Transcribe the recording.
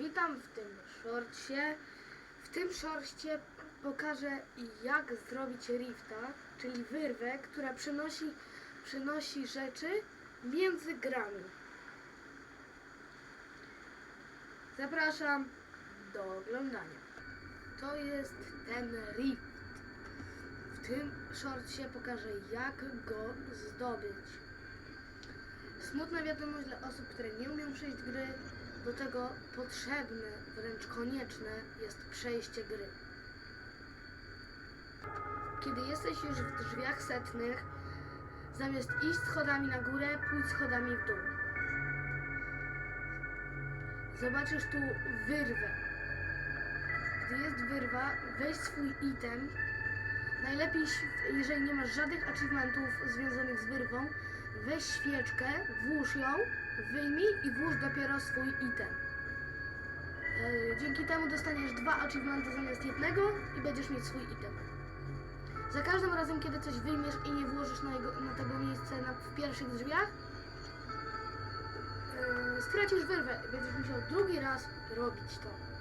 Witam w tym shortcie. W tym shortcie pokażę jak zrobić rifta, czyli wyrwę, która przenosi, przenosi rzeczy między grami. Zapraszam do oglądania. To jest ten rift. W tym shortcie pokażę jak go zdobyć. Smutna wiadomość dla osób, które nie umieją przejść gry. Do tego potrzebne, wręcz konieczne jest przejście gry. Kiedy jesteś już w drzwiach setnych, zamiast iść schodami na górę, pójdź schodami w dół. Zobaczysz tu wyrwę. Gdy jest wyrwa, weź swój item. Najlepiej, jeżeli nie masz żadnych achievementów związanych z wyrwą, weź świeczkę, włóż ją, wyjmij i włóż dopiero swój item. E, Dzięki temu dostaniesz dwa achievementy zamiast jednego i będziesz mieć swój item. Za każdym razem, kiedy coś wyjmiesz i nie włożysz na, jego, na tego miejsca na, w pierwszych drzwiach, e, stracisz wyrwę i będziesz musiał drugi raz robić to.